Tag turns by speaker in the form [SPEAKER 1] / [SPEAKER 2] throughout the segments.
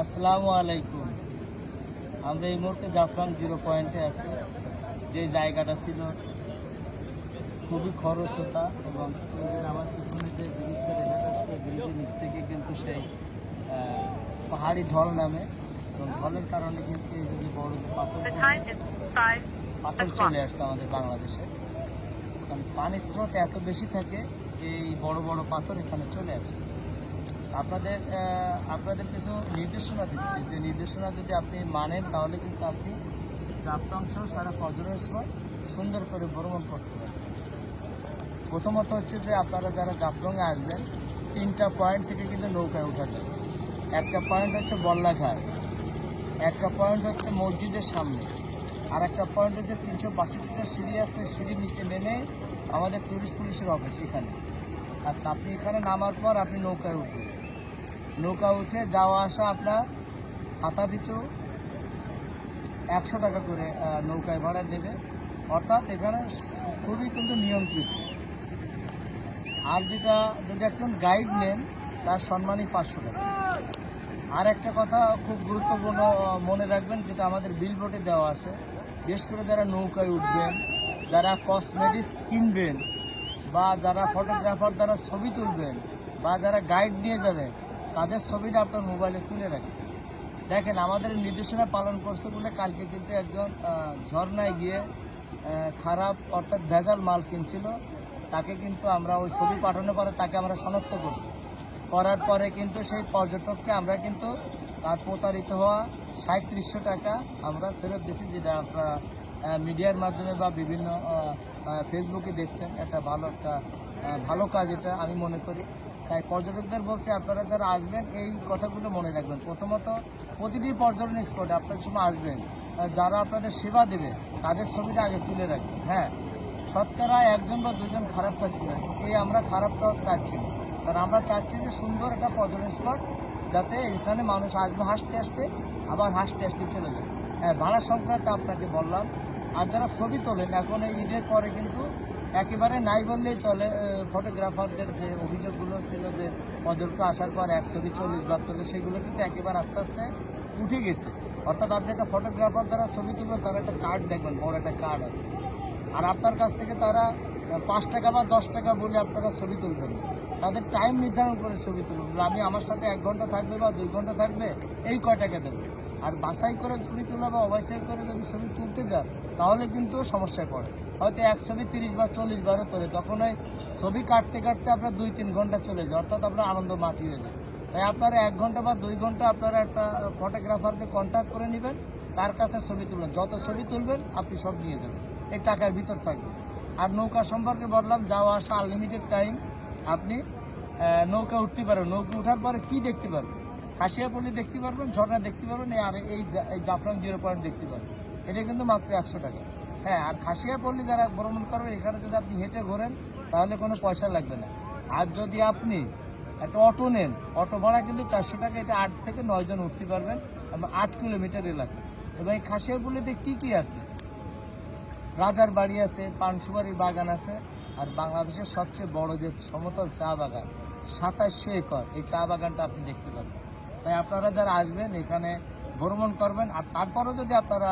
[SPEAKER 1] আসসালামু আলাইকুম। আমরা এই মুহূর্তে জাফরান জিরো পয়েন্টে আছি। যে জায়গাটা ছিল খুবই খরস্রোতা এবং আমার পিছনে যে ব্রিজটা দেখা যাচ্ছে ব্রিজের নিচ থেকে কিন্তু সেই পাহাড়ি ঢল নামে এবং ঢলের কারণে কিন্তু এই যে বড় পাথর পাথর চলে আসছে আমাদের বাংলাদেশে। কারণ পানির স্রোত এত বেশি থাকে এই বড় বড় পাথর এখানে চলে আসে। আপনাদের আপনাদের কিছু নির্দেশনা দিচ্ছি। যে নির্দেশনা যদি আপনি মানেন, তাহলে কিন্তু আপনি রাপ্তাংশ সারা ফজরের সময় সুন্দর করে ভ্রমণ করতে পারেন প্রথমত হচ্ছে যে আপনারা যারা জাফলংয়ে আসবেন, তিনটা পয়েন্ট থেকে কিন্তু নৌকায় উঠা যায়। একটা পয়েন্ট হচ্ছে বল্লাঘাট, একটা পয়েন্ট হচ্ছে মসজিদের সামনে, আর একটা পয়েন্ট হচ্ছে তিনশো বাষট্টিটা সিঁড়ি আছে সিঁড়ি নিচে নেমে আমাদের টুরিস্ট পুলিশের অফিস এখানে। আচ্ছা আপনি এখানে নামার পর আপনি নৌকায় উঠবেন। নৌকা উঠে যাওয়া আসা আপনার হাতা পিছু একশো টাকা করে নৌকায় ভাড়া দেবে। অর্থাৎ এখানে খুবই কিন্তু নিয়ন্ত্রিত। আর যেটা, যদি একজন গাইড নেন, তার সম্মানই পাঁচশো টাকা। আর একটা কথা খুব গুরুত্বপূর্ণ মনে রাখবেন, যেটা আমাদের বিল বোর্ডে দেওয়া আছে। বিশেষ করে যারা নৌকায় উঠবেন, যারা কসমেটিক্স কিনবেন, বা যারা ফটোগ্রাফার দ্বারা ছবি তুলবেন, বা যারা গাইড নিয়ে যাবেন তাদের ছবিটা আপনার মোবাইলে তুলে রাখবেন দেখেন, আমাদের নির্দেশনা পালন করছে বলে কালকে কিন্তু একজন ঝর্ণায় গিয়ে খারাপ অর্থাৎ ভেজাল মাল কিনছিল। তাকে কিন্তু আমরা ওই ছবি পাঠানোর পরে তাকে আমরা শনাক্ত করছি। করার পরে কিন্তু সেই পর্যটককে আমরা কিন্তু তার প্রতারিত হওয়া সাঁত্রিশশো টাকা আমরা ফেরত দিচ্ছি যেটা আপনারা মিডিয়ার মাধ্যমে বা বিভিন্ন ফেসবুকে দেখছেন। একটা ভালো একটা ভালো কাজ এটা আমি মনে করি। তাই পর্যটকদের বলছি আপনারা যারা আসবেন, এই কথাগুলো মনে রাখবেন। প্রথমত, প্রতিটি পর্যটন স্পটে আপনার সময় আসবেন। যারা আপনাদের সেবা দেবে, তাদের ছবিটা আগে তুলে রাখবেন। হ্যাঁ শতকরা একজন বা দুজন খারাপ পারে। এই আমরা খারাপটা চাচ্ছি না। কারণ আমরা চাচ্ছি যে সুন্দর একটা পর্যটন স্পট, যাতে এখানে মানুষ আসবে হাসতে আসতে আবার হাসতে আসতে চলে যায়। হ্যাঁ ভাড়া সংক্রান্ত আপনাকে বললাম, আর যারা ছবি তোলেন, এখন এই ঈদের পরে কিন্তু একেবারে নাই বললেই চলে ফটোগ্রাফারদের যে অভিযোগগুলো ছিল যে অযোগ্য আসার পর একশো ছবি চল্লিশ বার তোলে, সেগুলো কিন্তু একেবারে আস্তে আস্তে উঠে গেছে। অর্থাৎ আপনি একটা ফটোগ্রাফার দ্বারা ছবি তুলবেন, তার একটা কার্ড দেখবেন, বড় একটা কার্ড আছে। আর আপনার কাছ থেকে তারা পাঁচ টাকা বা দশ টাকা বলে আপনারা ছবি তুলবেন। তাদের টাইম নির্ধারণ করে ছবি তুলবেন বলে, আমি আমার সাথে এক ঘণ্টা থাকবে বা দুই ঘণ্টা থাকবে, এই কয় টাকা দেবে? আর বাছাই করে ছবি তোলা বা অবাছাই করে যদি ছবি তুলতে যান, তাহলে কিন্তু সমস্যায় পড়ে। হয়তো এক ছবি তিরিশ বা চল্লিশ বারও তোলে। তখন ওই ছবি কাটতে কাটতে আপনার দুই তিন ঘণ্টা চলে যায়, অর্থাৎ আপনার আনন্দ মাটি হয়ে যায়। তাই আপনারা এক ঘণ্টা বা দুই ঘণ্টা আপনারা একটা ফটোগ্রাফারকে কন্ট্যাক্ট করে নেবেন, তার কাছে ছবি তুলবেন। যত ছবি তুলবেন, আপনি সব নিয়ে যাবেন। এই টাকার ভিতর থাকবে। আর নৌকা সম্পর্কে বললাম, যাওয়া, আসা আনলিমিটেড টাইম আপনি নৌকা উঠতে পারবেন। নৌকা উঠার পরে কি দেখতে পারবেন? খাসিয়াপল্লি দেখতে পারবেন, ঝর্ণা দেখতে পারবেন আর এই জাফরান জিরো পয়েন্ট দেখতে পারবেন। এটা কিন্তু মাত্র একশো টাকা। হ্যাঁ আর খাসিয়াপল্লি যারা ভ্রমণ করবেন এখানে যদি আপনি হেঁটে ঘোরেন, তাহলে কোনো পয়সা লাগবে না। আর যদি আপনি একটা অটো নেন, অটো ভাড়া কিন্তু চারশো টাকা, এটা আট থেকে নয় জন উঠতে পারবেন এবং আট কিলোমিটার এলাকা এবং এই খাসিয়াপল্লিতে কি কি আছে? রাজার বাড়ি আছে পানসুবাড়ির বাগান আছে, আর বাংলাদেশের সবচেয়ে বড় যে সমতল চা বাগান, সাতাশশো একর। এই চা বাগানটা আপনি দেখতে পাবেন। তাই আপনারা যারা আসবেন, এখানে ভ্রমণ করবেন, আর তারপরেও যদি আপনারা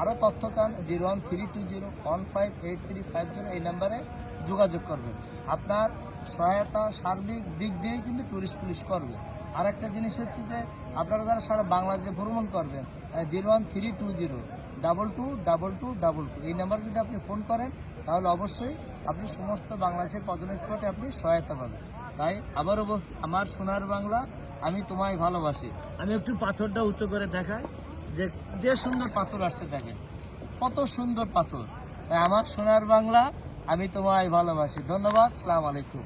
[SPEAKER 1] আরও তথ্য চান, zero one three two zero one five eight three five zero এই নাম্বারে যোগাযোগ করবেন। আপনার সহায়তা, সার্বিক দিক দিয়েই কিন্তু টুরিস্ট পুলিশ করবে। আর একটা জিনিস হচ্ছে যে, আপনারা যারা সারা বাংলাদেশে ভ্রমণ করবেন zero one three two zero double two double two double two এই নাম্বারে যদি আপনি ফোন করেন, তাহলে অবশ্যই আপনি সমস্ত বাংলাদেশের পর্যটন স্পটে আপনি সহায়তা পাবেন। তাই আবারও বলছি, আমার সোনার বাংলা, আমি তোমায় ভালোবাসি। আমি একটু পাথরটা উঁচু করে দেখাই, যে যে সুন্দর পাথর আসছে দেখেন, কত সুন্দর পাথর। তাই আমার সোনার বাংলা, আমি তোমায় ভালোবাসি। ধন্যবাদ, সালাম আলাইকুম।